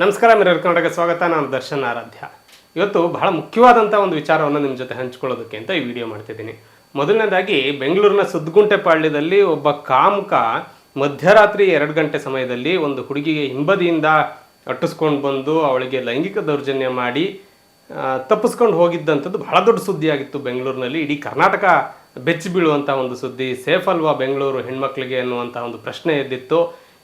ನಮಸ್ಕಾರ ಮಿರರ್ ಕರ್ನಾಟಕ ಸ್ವಾಗತ. ನಾನು ದರ್ಶನ್ ಆರಾಧ್ಯ. ಇವತ್ತು ಬಹಳ ಮುಖ್ಯವಾದಂಥ ಒಂದು ವಿಚಾರವನ್ನು ನಿಮ್ಮ ಜೊತೆ ಹಂಚ್ಕೊಳ್ಳೋದಕ್ಕೆ ಅಂತ ಈ ವಿಡಿಯೋ ಮಾಡ್ತಿದ್ದೀನಿ. ಮೊದಲನೇದಾಗಿ, ಬೆಂಗಳೂರಿನ ಸುದ್ಗುಂಟೆಪಾಳ್ಯದಲ್ಲಿ ಒಬ್ಬ ಕಾಮುಕ ಮಧ್ಯರಾತ್ರಿ ಎರಡು ಗಂಟೆ ಸಮಯದಲ್ಲಿ ಒಂದು ಹುಡುಗಿಗೆ ಹಿಂಬದಿಯಿಂದ ಅಟ್ಟಿಸ್ಕೊಂಡು ಬಂದು ಅವಳಿಗೆ ಲೈಂಗಿಕ ದೌರ್ಜನ್ಯ ಮಾಡಿ ತಪ್ಪಿಸ್ಕೊಂಡು ಹೋಗಿದ್ದಂಥದ್ದು ಬಹಳ ದೊಡ್ಡ ಸುದ್ದಿ ಆಗಿತ್ತು ಬೆಂಗಳೂರಿನಲ್ಲಿ. ಇಡೀ ಕರ್ನಾಟಕ ಬೆಚ್ಚಿ ಬೀಳುವಂಥ ಒಂದು ಸುದ್ದಿ, ಸೇಫ್ ಅಲ್ವಾ ಬೆಂಗಳೂರು ಹೆಣ್ಮಕ್ಳಿಗೆ ಅನ್ನುವಂಥ ಒಂದು ಪ್ರಶ್ನೆ ಎದ್ದಿತ್ತು.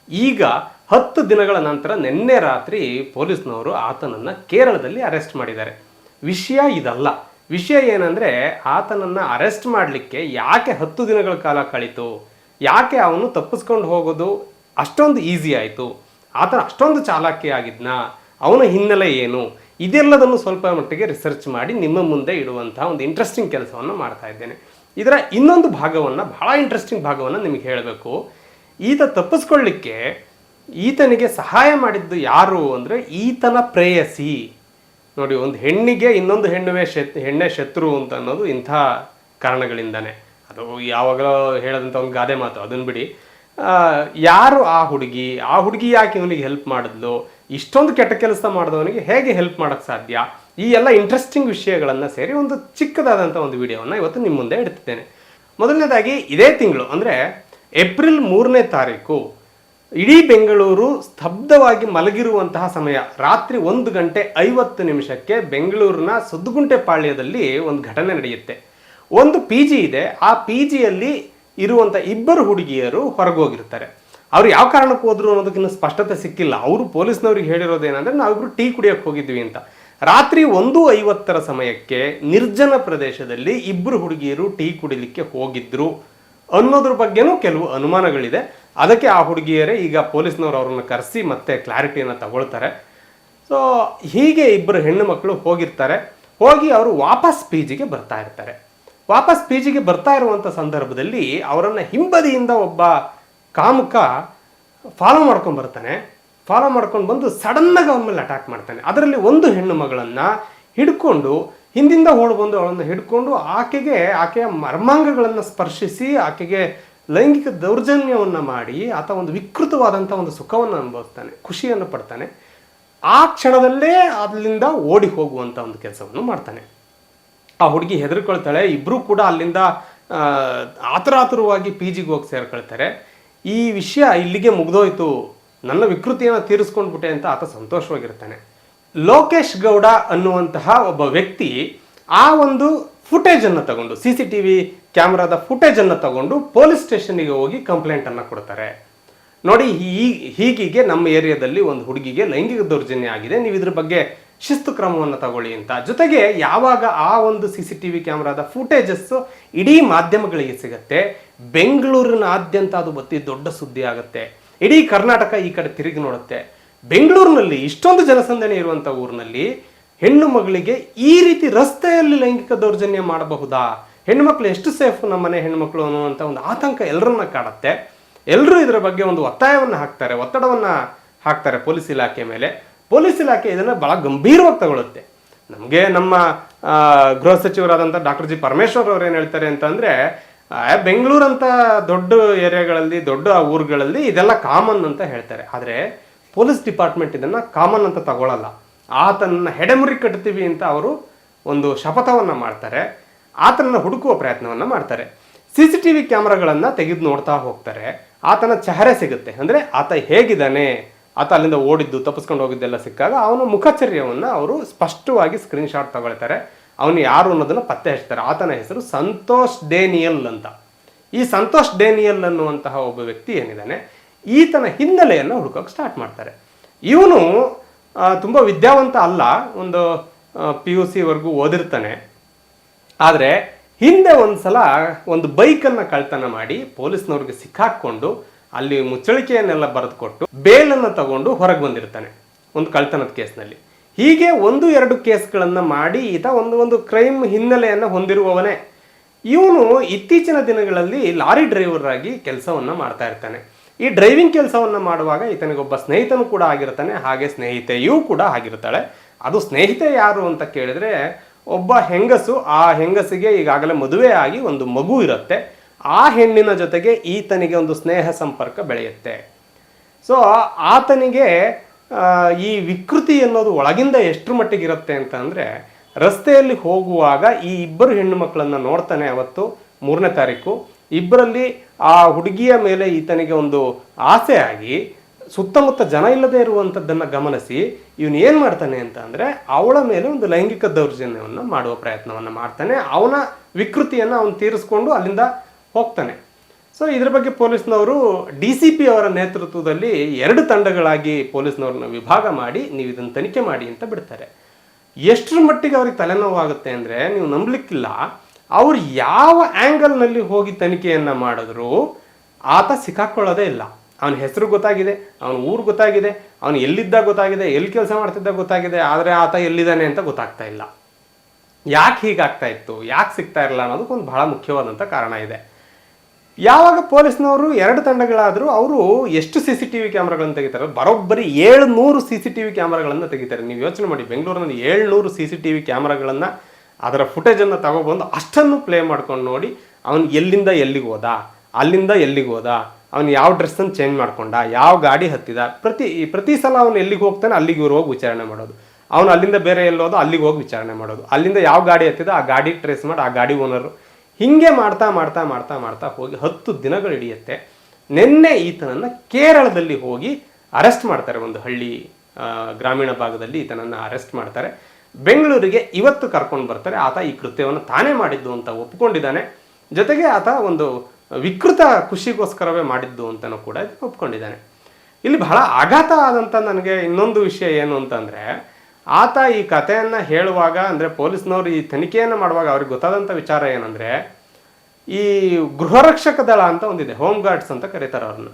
ಈಗ ಹತ್ತು ದಿನಗಳ ನಂತರ ನಿನ್ನೆ ರಾತ್ರಿ ಪೊಲೀಸ್ನವರು ಆತನನ್ನು ಕೇರಳದಲ್ಲಿ ಅರೆಸ್ಟ್ ಮಾಡಿದ್ದಾರೆ. ವಿಷಯ ಇದಲ್ಲ. ವಿಷಯ ಏನಂದರೆ ಆತನನ್ನು ಅರೆಸ್ಟ್ ಮಾಡಲಿಕ್ಕೆ ಯಾಕೆ ಹತ್ತು ದಿನಗಳ ಕಾಲ ಕಳೀತು? ಯಾಕೆ ಅವನು ತಪ್ಪಿಸ್ಕೊಂಡು ಹೋಗೋದು? ಅಷ್ಟೊಂದು ಈಸಿ ಆಯಿತು. ಆತನ ಅಷ್ಟೊಂದು ಚಾಲಾಕಿ ಆಗಿದ್ನ? ಅವನ ಹಿನ್ನೆಲೆ ಏನು? ಇದೆಲ್ಲದನ್ನು ಸ್ವಲ್ಪ ಮಟ್ಟಿಗೆ ರಿಸರ್ಚ್ ಮಾಡಿ ನಿಮ್ಮ ಮುಂದೆ ಇಡುವಂತಹ ಒಂದು ಇಂಟ್ರೆಸ್ಟಿಂಗ್ ಕೆಲಸವನ್ನು ಮಾಡ್ತಾ ಇದ್ದೇನೆ. ಇದರ ಇನ್ನೊಂದು ಭಾಗವನ್ನು, ಬಹಳ ಇಂಟ್ರೆಸ್ಟಿಂಗ್ ಭಾಗವನ್ನು ನಿಮಗೆ ಹೇಳಬೇಕು. ಈತ ತಪ್ಪಿಸ್ಕೊಳ್ಳಿಕ್ಕೆ ಈತನಿಗೆ ಸಹಾಯ ಮಾಡಿದ್ದು ಯಾರು ಅಂದರೆ ಈತನ ಪ್ರೇಯಸಿ. ನೋಡಿ, ಒಂದು ಹೆಣ್ಣಿಗೆ ಇನ್ನೊಂದು ಹೆಣ್ಣುವೆ ಶತ್, ಹೆಣ್ಣೆ ಶತ್ರು ಅಂತ ಅನ್ನೋದು ಇಂಥ ಕಾರಣಗಳಿಂದನೇ. ಅದು ಯಾವಾಗಲೂ ಹೇಳದಂಥ ಒಂದು ಗಾದೆ ಮಾತು ಅದನ್ನು ಬಿಡಿ. ಯಾರು ಆ ಹುಡುಗಿ ಆ ಹುಡುಗಿ ಯಾಕೆ ಇವನಿಗೆ ಹೆಲ್ಪ್ ಮಾಡಿದ್ಲು, ಇಷ್ಟೊಂದು ಕೆಟ್ಟ ಕೆಲಸ ಮಾಡಿದವನಿಗೆ ಹೇಗೆ ಹೆಲ್ಪ್ ಮಾಡೋಕ್ಕೆ ಸಾಧ್ಯ? ಈ ಎಲ್ಲ ಇಂಟ್ರೆಸ್ಟಿಂಗ್ ವಿಷಯಗಳನ್ನು ಸೇರಿ ಒಂದು ಚಿಕ್ಕದಾದಂಥ ಒಂದು ವಿಡಿಯೋವನ್ನು ಇವತ್ತು ನಿಮ್ಮ ಮುಂದೆ ಇಡ್ತಿದ್ದೇನೆ. ಮೊದಲನೇದಾಗಿ ಇದೇ ತಿಂಗಳು ಅಂದರೆ ಏಪ್ರಿಲ್ ಮೂರನೇ ತಾರೀಕು ಇಡೀ ಬೆಂಗಳೂರು ಸ್ತಬ್ಧವಾಗಿ ಮಲಗಿರುವಂತಹ ಸಮಯ. ರಾತ್ರಿ ಒಂದು ಗಂಟೆ ಐವತ್ತು ನಿಮಿಷಕ್ಕೆ ಬೆಂಗಳೂರಿನ ಸುದ್ದುಗುಂಟೆ ಪಾಳ್ಯದಲ್ಲಿ ಒಂದು ಘಟನೆ ನಡೆಯುತ್ತೆ. ಒಂದು ಪಿ ಜಿ ಇದೆ. ಆ ಪಿ ಜಿಯಲ್ಲಿ ಇರುವಂಥ ಇಬ್ಬರು ಹುಡುಗಿಯರು ಹೊರಗೋಗಿರ್ತಾರೆ. ಅವ್ರು ಯಾವ ಕಾರಣಕ್ಕೆ ಹೋದ್ರು ಅನ್ನೋದಕ್ಕಿಂತ ಸ್ಪಷ್ಟತೆ ಸಿಕ್ಕಿಲ್ಲ. ಅವರು ಪೊಲೀಸ್ನವ್ರಿಗೆ ನಾವು ನಾವಿಬ್ರು ಟೀ ಕುಡಿಯೋಕೆ ಹೋಗಿದ್ವಿ ಅಂತ. ರಾತ್ರಿ ಒಂದು ಐವತ್ತರ ಸಮಯಕ್ಕೆ ನಿರ್ಜನ ಪ್ರದೇಶದಲ್ಲಿ ಇಬ್ಬರು ಹುಡುಗಿಯರು ಟೀ ಕುಡಿಲಿಕ್ಕೆ ಹೋಗಿದ್ರು. ಅನ್ನೋದ್ರ ಬಗ್ಗೆನೂ ಕೆಲವು ಅನುಮಾನಗಳಿದೆ. ಅದಕ್ಕೆ ಆ ಹುಡುಗಿಯರೇ ಈಗ ಪೊಲೀಸ್ನವರು ಅವ್ರನ್ನ ಕರೆಸಿ ಮತ್ತೆ ಕ್ಲಾರಿಟಿಯನ್ನು ತಗೊಳ್ತಾರೆ. ಸೊ ಹೀಗೆ ಇಬ್ಬರು ಹೆಣ್ಣು ಮಕ್ಕಳು ಹೋಗಿರ್ತಾರೆ. ಹೋಗಿ ಅವರು ವಾಪಸ್ ಪಿ ಜಿಗೆ ಬರ್ತಾ ಇರ್ತಾರೆ. ವಾಪಸ್ ಪಿ ಜಿಗೆ ಬರ್ತಾ ಇರುವಂಥ ಸಂದರ್ಭದಲ್ಲಿ ಅವರನ್ನು ಹಿಂಬದಿಯಿಂದ ಒಬ್ಬ ಕಾಮುಕ ಫಾಲೋ ಮಾಡ್ಕೊಂಡು ಬರ್ತಾನೆ. ಫಾಲೋ ಮಾಡ್ಕೊಂಡು ಬಂದು ಸಡನ್ನಾಗಿ ಅವನ ಮೇಲೆ ಅಟ್ಯಾಕ್ ಮಾಡ್ತಾನೆ. ಅದರಲ್ಲಿ ಒಂದು ಹೆಣ್ಣು ಮಗಳನ್ನು ಹಿಡ್ಕೊಂಡು ಹಿಂದಿಂದ ಓಡ್ ಬಂದು ಅವಳನ್ನು ಹಿಡ್ಕೊಂಡು ಆಕೆಗೆ, ಆಕೆಯ ಮರ್ಮಾಂಗಗಳನ್ನು ಸ್ಪರ್ಶಿಸಿ, ಆಕೆಗೆ ಲೈಂಗಿಕ ದೌರ್ಜನ್ಯವನ್ನು ಮಾಡಿ, ಆತ ಒಂದು ವಿಕೃತವಾದಂಥ ಒಂದು ಸುಖವನ್ನು ಅನುಭವಿಸ್ತಾನೆ, ಖುಷಿಯನ್ನು ಪಡ್ತಾನೆ. ಆ ಕ್ಷಣದಲ್ಲೇ ಅಲ್ಲಿಂದ ಓಡಿ ಹೋಗುವಂಥ ಒಂದು ಕೆಲಸವನ್ನು ಮಾಡ್ತಾನೆ. ಆ ಹುಡುಗಿ ಹೆದರ್ಕೊಳ್ತಾಳೆ. ಇಬ್ಬರೂ ಕೂಡ ಅಲ್ಲಿಂದ ಆತುರಾತುರವಾಗಿ ಪಿ ಜಿಗೆ ಹೋಗಿ ಸೇರ್ಕೊಳ್ತಾರೆ. ಈ ವಿಷಯ ಇಲ್ಲಿಗೆ ಮುಗ್ದೋಯ್ತು. ನನ್ನ ವಿಕೃತಿಯನ್ನು ತೀರಿಸ್ಕೊಂಡ್ಬಿಟ್ಟೆ ಅಂತ ಆತ ಸಂತೋಷವಾಗಿರ್ತಾನೆ. ಲೋಕೇಶ್ ಗೌಡ ಅನ್ನುವಂತಹ ಒಬ್ಬ ವ್ಯಕ್ತಿ ಆ ಒಂದು ಫುಟೇಜನ್ನು ತಗೊಂಡು ಸಿ ಸಿ ಟಿ ವಿ ಕ್ಯಾಮ್ರಾದ ಫುಟೇಜನ್ನು ತಗೊಂಡು ಪೊಲೀಸ್ ಸ್ಟೇಷನ್ಗೆ ಹೋಗಿ ಕಂಪ್ಲೇಂಟನ್ನು ಕೊಡ್ತಾರೆ. ನೋಡಿ ಈ ಹೀಗೀಗೆ ನಮ್ಮ ಏರಿಯಾದಲ್ಲಿ ಒಂದು ಹುಡುಗಿಗೆ ಲೈಂಗಿಕ ದೌರ್ಜನ್ಯ ಆಗಿದೆ. ನೀವು ಇದ್ರ ಬಗ್ಗೆ ಶಿಸ್ತು ಕ್ರಮವನ್ನು ತಗೊಳ್ಳಿ ಅಂತ. ಜೊತೆಗೆ ಯಾವಾಗ ಆ ಒಂದು ಸಿ ಸಿ ಟಿ ವಿ ಕ್ಯಾಮ್ರಾದ ಫುಟೇಜಸ್ ಇಡೀ ಮಾಧ್ಯಮಗಳಿಗೆ ಸಿಗತ್ತೆ, ಬೆಂಗಳೂರಿನಾದ್ಯಂತ ಅದು ಬತ್ತಿ ದೊಡ್ಡ ಸುದ್ದಿ ಆಗುತ್ತೆ. ಇಡೀ ಕರ್ನಾಟಕ ಈ ಕಡೆ ತಿರುಗಿ ನೋಡುತ್ತೆ. ಬೆಂಗಳೂರಿನಲ್ಲಿ ಇಷ್ಟೊಂದು ಜನಸಂದಣಿ ಇರುವಂಥ ಊರಿನಲ್ಲಿ ಹೆಣ್ಣು ಮಗಳಿಗೆ ಈ ರೀತಿ ರಸ್ತೆಯಲ್ಲಿ ಲೈಂಗಿಕ ದೌರ್ಜನ್ಯ ಮಾಡಬಹುದಾ? ಹೆಣ್ಣುಮಕ್ಳು ಎಷ್ಟು ಸೇಫ್ ನಮ್ಮ ಮನೆ ಹೆಣ್ಮಕ್ಳು ಅನ್ನುವಂಥ ಒಂದು ಆತಂಕ ಎಲ್ಲರನ್ನ ಕಾಡುತ್ತೆ. ಎಲ್ಲರೂ ಇದರ ಬಗ್ಗೆ ಒಂದು ಒತ್ತಾಯವನ್ನು ಹಾಕ್ತಾರೆ, ಒತ್ತಡವನ್ನು ಹಾಕ್ತಾರೆ ಪೊಲೀಸ್ ಇಲಾಖೆ ಮೇಲೆ. ಪೊಲೀಸ್ ಇಲಾಖೆ ಇದನ್ನು ಬಹಳ ಗಂಭೀರವಾಗಿ ತಗೊಳುತ್ತೆ. ನಮಗೆ ನಮ್ಮ ಗೃಹ ಸಚಿವರಾದಂಥ ಡಾಕ್ಟರ್ ಜಿ ಪರಮೇಶ್ವರ್ ಅವ್ರು ಏನು ಹೇಳ್ತಾರೆ ಅಂತಂದರೆ ಬೆಂಗಳೂರಂಥ ದೊಡ್ಡ ಏರಿಯಾಗಳಲ್ಲಿ, ದೊಡ್ಡ ಊರುಗಳಲ್ಲಿ ಇದೆಲ್ಲ ಕಾಮನ್ ಅಂತ ಹೇಳ್ತಾರೆ. ಆದರೆ ಪೊಲೀಸ್ ಡಿಪಾರ್ಟ್ಮೆಂಟ್ ಇದನ್ನು ಕಾಮನ್ ಅಂತ ತಗೊಳ್ಳಲ್ಲ ಆತನನ್ನು ಹೆಡೆಮುರಿ ಕಟ್ತೀವಿ ಅಂತ ಅವರು ಒಂದು ಶಪಥವನ್ನು ಮಾಡ್ತಾರೆ. ಆತನನ್ನು ಹುಡುಕುವ ಪ್ರಯತ್ನವನ್ನು ಮಾಡ್ತಾರೆ. ಸಿ ಸಿ ಟಿ ವಿ ಕ್ಯಾಮ್ರಾಗಳನ್ನು ತೆಗೆದು ನೋಡ್ತಾ ಹೋಗ್ತಾರೆ. ಆತನ ಚಹರೆ ಸಿಗುತ್ತೆ. ಅಂದರೆ ಆತ ಹೇಗಿದ್ದಾನೆ, ಆತ ಅಲ್ಲಿಂದ ಓಡಿದ್ದು, ತಪ್ಪಿಸ್ಕೊಂಡು ಹೋಗಿದ್ದೆಲ್ಲ ಸಿಕ್ಕಾಗ ಅವನ ಮುಖಚರ್ಯವನ್ನು ಅವರು ಸ್ಪಷ್ಟವಾಗಿ ಸ್ಕ್ರೀನ್ಶಾಟ್ ತಗೊಳ್ತಾರೆ. ಅವನು ಯಾರು ಅನ್ನೋದನ್ನು ಪತ್ತೆ ಹಚ್ತಾರೆ ಆತನ ಹೆಸರು ಸಂತೋಷ್ ಡೇನಿಯಲ್ ಅಂತ. ಈ ಸಂತೋಷ್ ಡೇನಿಯಲ್ ಅನ್ನುವಂತಹ ಒಬ್ಬ ವ್ಯಕ್ತಿ ಏನಿದ್ದಾನೆ ಈತನ ಹಿನ್ನೆಲೆಯನ್ನು ಹುಡುಕೋಕೆ ಸ್ಟಾರ್ಟ್ ಮಾಡ್ತಾರೆ. ಇವನು ತುಂಬ ವಿದ್ಯಾವಂತ ಅಲ್ಲ, ಒಂದು ಪಿ ಯು ಸಿವರೆಗೂ ಓದಿರ್ತಾನೆ. ಆದರೆ, ಹಿಂದೆ ಒಂದು ಸಲ ಒಂದು ಬೈಕನ್ನು ಕಳ್ತನ ಮಾಡಿ ಪೊಲೀಸ್ನವ್ರಿಗೆ ಸಿಕ್ಕಾಕ್ಕೊಂಡು ಅಲ್ಲಿ ಮುಚ್ಚಳಿಕೆಯನ್ನೆಲ್ಲ ಬರೆದುಕೊಟ್ಟು ಬೇಲನ್ನು ತಗೊಂಡು ಹೊರಗೆ ಬಂದಿರ್ತಾನೆ, ಒಂದು ಕಳ್ತನದ ಕೇಸ್ನಲ್ಲಿ. ಹೀಗೆ ಒಂದು, ಎರಡು ಕೇಸ್ಗಳನ್ನು ಮಾಡಿ ಈತ ಒಂದು ಒಂದು ಕ್ರೈಮ್ ಹಿನ್ನೆಲೆಯನ್ನು ಹೊಂದಿರುವವನೇ. ಇವನು ಇತ್ತೀಚಿನ ದಿನಗಳಲ್ಲಿ ಲಾರಿ ಡ್ರೈವರ್ ಆಗಿ ಕೆಲಸವನ್ನು ಮಾಡ್ತಾ ಇರ್ತಾನೆ. ಈ ಡ್ರೈವಿಂಗ್ ಕೆಲಸವನ್ನು ಮಾಡುವಾಗ ಈತನಿಗೊಬ್ಬ ಸ್ನೇಹಿತನು ಕೂಡ ಆಗಿರ್ತಾನೆ, ಹಾಗೆ ಸ್ನೇಹಿತೆಯೂ ಕೂಡ ಆಗಿರ್ತಾಳೆ. ಅದು ಸ್ನೇಹಿತೆ ಯಾರು ಅಂತ ಕೇಳಿದ್ರೆ ಒಬ್ಬ ಹೆಂಗಸು, ಆ ಹೆಂಗಸಿಗೆ ಈಗಾಗಲೇ ಮದುವೆ ಆಗಿ ಒಂದು ಮಗು ಇರುತ್ತೆ. ಆ ಹೆಣ್ಣಿನ ಜೊತೆಗೆ ಈತನಿಗೆ ಒಂದು ಸ್ನೇಹ ಸಂಪರ್ಕ ಬೆಳೆಯುತ್ತೆ. ಸೊ ಆತನಿಗೆ ಈ ವಿಕೃತಿ ಅನ್ನೋದು ಒಳಗಿಂದ ಎಷ್ಟರ ಮಟ್ಟಿಗೆ ಇರುತ್ತೆ ಅಂತ ರಸ್ತೆಯಲ್ಲಿ ಹೋಗುವಾಗ ಈ ಇಬ್ಬರು ಹೆಣ್ಣು ಮಕ್ಕಳನ್ನು ನೋಡ್ತಾನೆ ಅವತ್ತು ಮೂರನೇ ತಾರೀಕು. ಇಬ್ಬರಲ್ಲಿ ಆ ಹುಡುಗಿಯ ಮೇಲೆ ಈತನಿಗೆ ಒಂದು ಆಸೆ ಆಗಿ ಸುತ್ತಮುತ್ತ ಜನ ಇಲ್ಲದೆ ಇರುವಂಥದ್ದನ್ನು ಗಮನಿಸಿ ಇವನು ಏನು ಮಾಡ್ತಾನೆ ಅಂತ ಅಂದರೆ ಅವಳ ಮೇಲೆ ಒಂದು ಲೈಂಗಿಕ ದೌರ್ಜನ್ಯವನ್ನು ಮಾಡುವ ಪ್ರಯತ್ನವನ್ನು ಮಾಡ್ತಾನೆ. ಅವನ ವಿಕೃತಿಯನ್ನು ಅವನು ತೀರಿಸ್ಕೊಂಡು ಅಲ್ಲಿಂದ ಹೋಗ್ತಾನೆ. ಸೊ ಇದ್ರ ಬಗ್ಗೆ ಪೊಲೀಸ್ನವರು ಡಿ ಸಿ ಪಿ ಅವರ ನೇತೃತ್ವದಲ್ಲಿ ಎರಡು ತಂಡಗಳಾಗಿ ಪೊಲೀಸ್ನವ್ರನ್ನ ವಿಭಾಗ ಮಾಡಿ ನೀವು ಇದನ್ನು ತನಿಖೆ ಮಾಡಿ ಅಂತ ಬಿಡ್ತಾರೆ. ಎಷ್ಟರ ಮಟ್ಟಿಗೆ ಅವ್ರಿಗೆ ತಲೆನೋವಾಗುತ್ತೆ ಅಂದರೆ ನೀವು ನಂಬಲಿಕ್ಕಿಲ್ಲ. ಅವ್ರು ಯಾವ ಆ್ಯಂಗಲ್ನಲ್ಲಿ ಹೋಗಿ ತನಿಖೆಯನ್ನು ಮಾಡಿದ್ರು ಆತ ಸಿಕ್ಕಾಕ್ಕೊಳ್ಳೋದೇ ಇಲ್ಲ. ಅವನ ಹೆಸರು ಗೊತ್ತಾಗಿದೆ, ಅವನ ಊರು ಗೊತ್ತಾಗಿದೆ, ಅವನು ಎಲ್ಲಿದ್ದ ಗೊತ್ತಾಗಿದೆ, ಎಲ್ಲಿ ಕೆಲಸ ಮಾಡ್ತಿದ್ದ ಗೊತ್ತಾಗಿದೆ, ಆದರೆ ಆತ ಎಲ್ಲಿದ್ದಾನೆ ಅಂತ ಗೊತ್ತಾಗ್ತಾ ಇಲ್ಲ. ಯಾಕೆ ಹೀಗಾಗ್ತಾ ಇತ್ತು, ಯಾಕೆ ಸಿಗ್ತಾ ಇರಲ್ಲ ಅನ್ನೋದಕ್ಕೊಂದು ಬಹಳ ಮುಖ್ಯವಾದಂಥ ಕಾರಣ ಇದೆ. ಯಾವಾಗ ಪೊಲೀಸ್ನವರು ಎರಡು ತಂಡಗಳಾದರೂ ಅವರು ಎಷ್ಟು ಸಿ ಸಿ ಟಿ ವಿ ಕ್ಯಾಮ್ರಾಗಳನ್ನು ತೆಗಿತಾರೆ, ಬರೋಬ್ಬರಿ ಏಳ್ನೂರು ಸಿ ಸಿ ಟಿ ವಿ ಕ್ಯಾಮ್ರಾಗಳನ್ನು ತೆಗಿತಾರೆ. ನೀವು ಯೋಚನೆ ಮಾಡಿ, ಬೆಂಗಳೂರಿನಲ್ಲಿ ಏಳ್ನೂರು ಸಿ ಸಿ ಟಿ ವಿ ಕ್ಯಾಮ್ರಾಗಳನ್ನು ಅದರ ಫುಟೇಜನ್ನು ತಗೊಬಂದು ಅಷ್ಟನ್ನು ಪ್ಲೇ ಮಾಡ್ಕೊಂಡು ನೋಡಿ, ಅವನು ಎಲ್ಲಿಂದ ಎಲ್ಲಿಗೆ ಹೋದ, ಅಲ್ಲಿಂದ ಎಲ್ಲಿಗೆ ಹೋದ, ಅವನು ಯಾವ ಡ್ರೆಸ್ಸನ್ನು ಚೇಂಜ್ ಮಾಡ್ಕೊಂಡ, ಯಾವ ಗಾಡಿ ಹತ್ತಿದ, ಪ್ರತಿ ಪ್ರತಿ ಸಲ ಅವನು ಎಲ್ಲಿಗೆ ಹೋಗ್ತಾನೆ ಅಲ್ಲಿಗೆ ಇವ್ರು ಹೋಗಿ ವಿಚಾರಣೆ ಮಾಡೋದು. ಅವನು ಅಲ್ಲಿಂದ ಬೇರೆ ಎಲ್ಲೋದು ಅಲ್ಲಿಗೆ ಹೋಗಿ ವಿಚಾರಣೆ ಮಾಡೋದು. ಅಲ್ಲಿಂದ ಯಾವ ಗಾಡಿ ಹತ್ತಿದ ಆ ಗಾಡಿ ಟ್ರೇಸ್ ಮಾಡಿ, ಆ ಗಾಡಿ ಓನರು ಹಿಂಗೆ ಮಾಡ್ತಾ ಮಾಡ್ತಾ ಮಾಡ್ತಾ ಮಾಡ್ತಾ ಹೋಗಿ ಹತ್ತು ದಿನಗಳು ಹಿಡಿಯುತ್ತೆ. ನಿನ್ನೆ ಈತನನ್ನು ಕೇರಳದಲ್ಲಿ ಹೋಗಿ ಅರೆಸ್ಟ್ ಮಾಡ್ತಾರೆ ಒಂದು ಹಳ್ಳಿ ಗ್ರಾಮೀಣ ಭಾಗದಲ್ಲಿ ಈತನನ್ನು ಅರೆಸ್ಟ್ ಮಾಡ್ತಾರೆ. ಬೆಂಗಳೂರಿಗೆ ಇವತ್ತು ಕರ್ಕೊಂಡು ಬರ್ತಾರೆ. ಆತ ಈ ಕೃತ್ಯವನ್ನು ತಾನೇ ಮಾಡಿದ್ದು ಅಂತ ಒಪ್ಕೊಂಡಿದ್ದಾನೆ. ಜೊತೆಗೆ ಆತ ಒಂದು ವಿಕೃತ ಖುಷಿಗೋಸ್ಕರವೇ ಮಾಡಿದ್ದು ಅಂತಲೂ ಕೂಡ ಒಪ್ಕೊಂಡಿದ್ದಾನೆ. ಇಲ್ಲಿ ಬಹಳ ಆಘಾತ ಆದಂಥ ನನಗೆ ಇನ್ನೊಂದು ವಿಷಯ ಏನು ಅಂತಂದರೆ, ಆತ ಈ ಕಥೆಯನ್ನು ಹೇಳುವಾಗ ಅಂದರೆ ಪೊಲೀಸ್ನವರು ಈ ತನಿಖೆಯನ್ನು ಮಾಡುವಾಗ ಅವ್ರಿಗೆ ಗೊತ್ತಾದಂಥ ವಿಚಾರ ಏನಂದರೆ, ಈ ಗೃಹರಕ್ಷಕ ದಳ ಅಂತ ಒಂದಿದೆ ಹೋಮ್ ಗಾರ್ಡ್ಸ್ ಅಂತ ಕರೀತಾರೆ ಅವ್ರನ್ನ.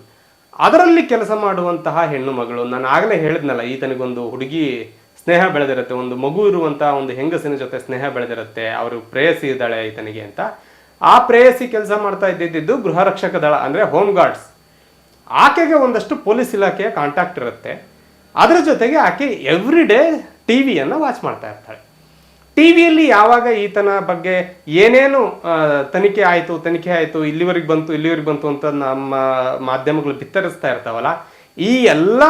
ಅದರಲ್ಲಿ ಕೆಲಸ ಮಾಡುವಂತಹ ಹೆಣ್ಣು ಮಗಳು, ನಾನು ಆಗಲೇ ಹೇಳಿದ್ನಲ್ಲ, ಈತನಿಗೊಂದು ಹುಡುಗಿ ಸ್ನೇಹ ಬೆಳೆದಿರುತ್ತೆ. ಒಂದು ಮಗು ಇರುವಂತಹ ಒಂದು ಹೆಂಗಸಿನ ಜೊತೆ ಸ್ನೇಹ ಬೆಳೆದಿರುತ್ತೆ. ಅವರು ಪ್ರೇಯಸಿ ಇದ್ದಾಳೆ ಈತನಿಗೆ ಅಂತ. ಆ ಪ್ರೇಯಸಿ ಕೆಲಸ ಮಾಡ್ತಾ ಇದ್ದಿದ್ದು ಗೃಹರಕ್ಷಕ ದಳ, ಅಂದರೆ ಹೋಮ್ ಗಾರ್ಡ್ಸ್ ಆಕೆಗೆ ಒಂದಷ್ಟು ಪೊಲೀಸ್ ಇಲಾಖೆಯ ಕಾಂಟ್ಯಾಕ್ಟ್ ಇರುತ್ತೆ. ಅದರ ಜೊತೆಗೆ ಆಕೆ ಎವ್ರಿ ಡೇ ಟಿ ವಿಯನ್ನು ವಾಚ್ ಮಾಡ್ತಾ ಇರ್ತಾಳೆ. ಟಿ ವಿಯಲ್ಲಿ ಯಾವಾಗ ಈತನ ಬಗ್ಗೆ ಏನೇನು ತನಿಖೆ ಆಯಿತು ತನಿಖೆ ಆಯಿತು, ಇಲ್ಲಿವರೆಗೆ ಬಂತು ಇಲ್ಲಿವರೆಗೆ ಬಂತು ಅಂತ ನಮ್ಮ ಮಾಧ್ಯಮಗಳು ಬಿತ್ತರಿಸ್ತಾ ಇರ್ತಾವಲ್ಲ, ಈ ಎಲ್ಲ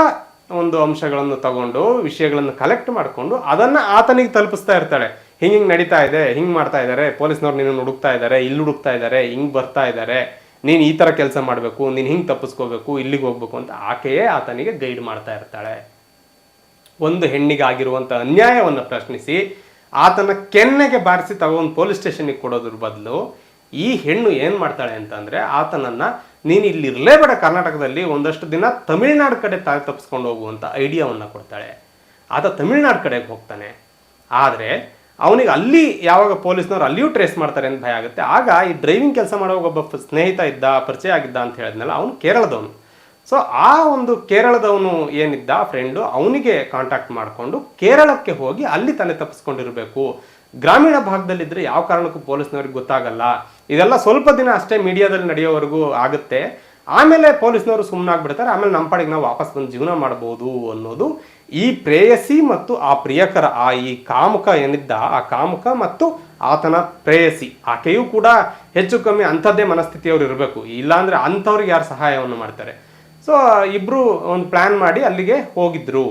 ಒಂದು ಅಂಶಗಳನ್ನು ತಗೊಂಡು, ವಿಷಯಗಳನ್ನು ಕಲೆಕ್ಟ್ ಮಾಡಿಕೊಂಡು ಅದನ್ನು ಆತನಿಗೆ ತಲುಪಿಸ್ತಾ ಇರ್ತಾಳೆ. ಹಿಂಗೆ ಹಿಂಗೆ ನಡೀತಾ ಇದೆ, ಹಿಂಗೆ ಮಾಡ್ತಾ ಇದ್ದಾರೆ ಪೊಲೀಸ್ನವ್ರು ನಿನ್ನನ್ನು ಹುಡುಕ್ತಾ ಇದ್ದಾರೆ ಇಲ್ಲಿ ಹುಡುಕ್ತಾ ಇದ್ದಾರೆ ಹಿಂಗೆ ಬರ್ತಾ ಇದ್ದಾರೆ ನೀನು ಈ ಥರ ಕೆಲಸ ಮಾಡಬೇಕು, ನೀನು ಹಿಂಗೆ ತಪ್ಪಿಸ್ಕೋಬೇಕು, ಇಲ್ಲಿಗೆ ಹೋಗ್ಬೇಕು ಅಂತ ಆಕೆಯೇ ಆತನಿಗೆ ಗೈಡ್ ಮಾಡ್ತಾ ಇರ್ತಾಳೆ. ಒಂದು ಹೆಣ್ಣಿಗೆ ಆಗಿರುವಂಥ ಅನ್ಯಾಯವನ್ನು ಪ್ರಶ್ನಿಸಿ ಆತನ ಕೆನ್ನೆಗೆ ಬಾರಿಸಿ ತಗೊಂಡು ಪೊಲೀಸ್ ಸ್ಟೇಷನ್ಗೆ ಕೊಡೋದ್ರ ಬದಲು ಈ ಹೆಣ್ಣು ಏನು ಮಾಡ್ತಾಳೆ ಅಂತಂದರೆ ಆತನನ್ನು, ನೀನು ಇಲ್ಲಿ ಇರಲೇಬೇಡ ಕರ್ನಾಟಕದಲ್ಲಿ, ಒಂದಷ್ಟು ದಿನ ತಮಿಳ್ನಾಡು ಕಡೆ ತಾಯಿ ತಪ್ಪಿಸ್ಕೊಂಡು ಹೋಗುವಂಥ ಐಡಿಯಾವನ್ನು ಕೊಡ್ತಾಳೆ. ಆತ ತಮಿಳ್ನಾಡು ಕಡೆಗೆ ಹೋಗ್ತಾನೆ. ಆದರೆ, ಅವನಿಗೆ ಅಲ್ಲಿ ಯಾವಾಗ ಪೊಲೀಸ್ನವ್ರು ಅಲ್ಲಿಯೂ ಟ್ರೇಸ್ ಮಾಡ್ತಾರೆ ಅಂತ ಭಯ ಆಗುತ್ತೆ. ಆಗ ಈ ಡ್ರೈವಿಂಗ್ ಕೆಲಸ ಮಾಡುವಾಗ ಒಬ್ಬ ಸ್ನೇಹಿತ ಇದ್ದ, ಪರಿಚಯ ಆಗಿದ್ದ ಅಂತ ಹೇಳಿದ್ನಲ್ಲ, ಅವನು ಕೇರಳದವನು. ಸೊ, ಆ ಒಂದು ಕೇರಳದವನು ಏನಿದ್ದ ಫ್ರೆಂಡು ಅವನಿಗೆ ಕಾಂಟ್ಯಾಕ್ಟ್ ಮಾಡಿಕೊಂಡು ಕೇರಳಕ್ಕೆ ಹೋಗಿ ಅಲ್ಲಿ ತಲೆ ತಪ್ಪಿಸ್ಕೊಂಡಿರಬೇಕು ಗ್ರಾಮೀಣ ಭಾಗದಲ್ಲಿದ್ದರೆ ಯಾವ ಕಾರಣಕ್ಕೂ ಪೊಲೀಸ್ನವ್ರಿಗೆ ಗೊತ್ತಾಗಲ್ಲ. ಇದೆಲ್ಲ ಸ್ವಲ್ಪ ದಿನ ಅಷ್ಟೇ ಮೀಡಿಯಾದಲ್ಲಿ ನಡೆಯೋವರೆಗೂ ಆಗುತ್ತೆ. ಆಮೇಲೆ ಪೊಲೀಸ್ನವರು ಸುಮ್ಮನಾಗ್ಬಿಡ್ತಾರೆ ಆಮೇಲೆ ನಮ್ಮ ಪಾಡಿಗೆ ನಾವು ವಾಪಸ್ ಬಂದು ಜೀವನ ಮಾಡ್ಬೋದು ಅನ್ನೋದು ಈ ಪ್ರೇಯಸಿ ಮತ್ತು ಆ ಪ್ರಿಯಕರ, ಆ ಈ ಕಾಮುಕ ಏನಿದ್ದ, ಆ ಕಾಮುಕ ಮತ್ತು ಆತನ ಪ್ರೇಯಸಿ. ಆಕೆಯೂ ಕೂಡ ಹೆಚ್ಚು ಕಮ್ಮಿ ಅಂಥದ್ದೇ ಮನಸ್ಥಿತಿಯವರು ಇರಬೇಕು. ಇಲ್ಲಾಂದರೆ ಅಂಥವ್ರಿಗೆ ಯಾರು ಸಹಾಯವನ್ನು ಮಾಡ್ತಾರೆ? ಸೊ ಇಬ್ರು ಒಂದು ಪ್ಲಾನ್ ಮಾಡಿ ಅಲ್ಲಿಗೆ ಹೋಗಿದ್ರು.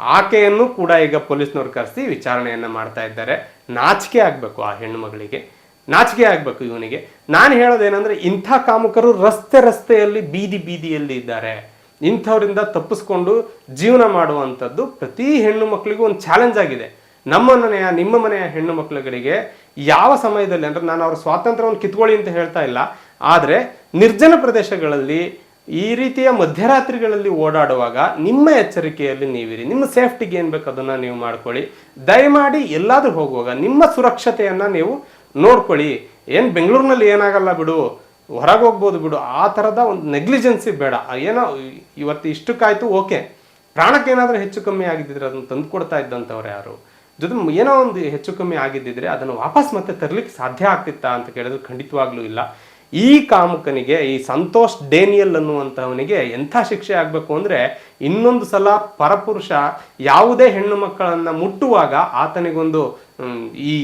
ಆಕೆಯನ್ನು ಕೂಡ ಈಗ ಪೊಲೀಸ್ನವ್ರು ಕರೆಸಿ ವಿಚಾರಣೆಯನ್ನು ಮಾಡ್ತಾ ಇದ್ದಾರೆ. ನಾಚಿಕೆ ಆಗಬೇಕು ಆ ಹೆಣ್ಣು ಮಗಳಿಗೆ. ನಾಚಿಕೆ ಆಗಬೇಕು ಇವನಿಗೆ. ನಾನು ಹೇಳೋದೇನೆಂದರೆ ಇಂಥ ಕಾಮುಕರು ರಸ್ತೆ ರಸ್ತೆಯಲ್ಲಿ ಬೀದಿ ಬೀದಿಯಲ್ಲಿ ಇದ್ದಾರೆ. ಇಂಥವರಿಂದ ತಪ್ಪಿಸ್ಕೊಂಡು ಜೀವನ ಮಾಡುವಂಥದ್ದು ಪ್ರತಿ ಹೆಣ್ಣು ಮಕ್ಕಳಿಗೂ ಒಂದು ಚಾಲೆಂಜ್ ಆಗಿದೆ. ನಮ್ಮ ಮನೆಯ, ನಿಮ್ಮ ಮನೆಯ ಹೆಣ್ಣು ಮಕ್ಕಳುಗಳಿಗೆ ಯಾವ ಸಮಯದಲ್ಲಿ ಅಂದ್ರೆ ನಾನು ಅವ್ರ ಸ್ವಾತಂತ್ರ್ಯವನ್ನು ಕಿತ್ಕೊಳ್ಳಿ ಅಂತ ಹೇಳ್ತಾ ಇಲ್ಲ. ಆದರೆ ನಿರ್ಜನ ಪ್ರದೇಶಗಳಲ್ಲಿ ಈ ರೀತಿಯ ಮಧ್ಯರಾತ್ರಿಗಳಲ್ಲಿ ಓಡಾಡುವಾಗ ನಿಮ್ಮ ಎಚ್ಚರಿಕೆಯಲ್ಲಿ ನೀವಿರಿ. ನಿಮ್ಮ ಸೇಫ್ಟಿಗೆ ಏನು ಬೇಕು ಅದನ್ನು ನೀವು ಮಾಡ್ಕೊಳ್ಳಿ. ದಯಮಾಡಿ ಎಲ್ಲಾದ್ರೂ ಹೋಗುವಾಗ ನಿಮ್ಮ ಸುರಕ್ಷತೆಯನ್ನು ನೀವು ನೋಡ್ಕೊಳ್ಳಿ. ಏನು ಬೆಂಗಳೂರಿನಲ್ಲಿ ಏನಾಗಲ್ಲ ಬಿಡು, ಹೊರಗೆ ಹೋಗ್ಬೋದು ಬಿಡು. ಆ ಥರದ ಒಂದು ನೆಗ್ಲಿಜೆನ್ಸಿ ಬೇಡ. ಏನೋ, ಇವತ್ತು ಇಷ್ಟಕ್ಕಾಯಿತು, ಓಕೆ. ಪ್ರಾಣಕ್ಕೆ ಏನಾದರೂ ಹೆಚ್ಚು ಕಮ್ಮಿ ಆಗಿದ್ದಿದ್ರೆ ಅದನ್ನು ತಂದು ಕೊಡ್ತಾ ಇದ್ದಂಥವ್ರು ಯಾರು? ಜೊತೆ ಏನೋ ಒಂದು ಹೆಚ್ಚು ಕಮ್ಮಿ ಆಗಿದ್ದಿದ್ರೆ ಅದನ್ನು ವಾಪಸ್ ಮತ್ತೆ ತರಲಿಕ್ಕೆ ಸಾಧ್ಯ ಆಗ್ತಿತ್ತಾ ಅಂತ ಕೇಳಿದ್ರೆ ಖಂಡಿತವಾಗ್ಲೂ ಇಲ್ಲ. ಈ ಕಾಮುಕನಿಗೆ, ಈ ಸಂತೋಷ್ ಡೇನಿಯಲ್ ಅನ್ನುವಂಥವನಿಗೆ ಎಂಥ ಶಿಕ್ಷೆ ಆಗಬೇಕು ಅಂದರೆ ಇನ್ನೊಂದು ಸಲ ಪರಪುರುಷ ಯಾವುದೇ ಹೆಣ್ಣು ಮಕ್ಕಳನ್ನು ಮುಟ್ಟುವಾಗ ಆತನಿಗೊಂದು ಈ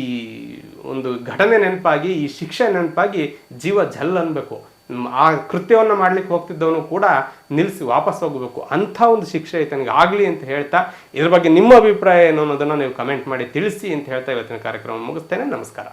ಒಂದು ಘಟನೆ ನೆನಪಾಗಿ, ಈ ಶಿಕ್ಷೆ ನೆನಪಾಗಿ ಜೀವ ಜಲ್ ಅನ್ಬೇಕು. ಆ ಕೃತ್ಯವನ್ನು ಮಾಡ್ಲಿಕ್ಕೆ ಹೋಗ್ತಿದ್ದವನು ಕೂಡ ನಿಲ್ಲಿಸಿ ವಾಪಸ್ ಹೋಗಬೇಕು. ಅಂಥ ಒಂದು ಶಿಕ್ಷೆ ಇತನಿಗೆ ಆಗಲಿ ಅಂತ ಹೇಳ್ತಾ, ಇದ್ರ ಬಗ್ಗೆ ನಿಮ್ಮ ಅಭಿಪ್ರಾಯ ಏನು ಅನ್ನೋದನ್ನು ನೀವು ಕಮೆಂಟ್ ಮಾಡಿ ತಿಳಿಸಿ ಅಂತ ಹೇಳ್ತಾ ಇವತ್ತಿನ ಕಾರ್ಯಕ್ರಮ ಮುಗಿಸ್ತೇನೆ. ನಮಸ್ಕಾರ.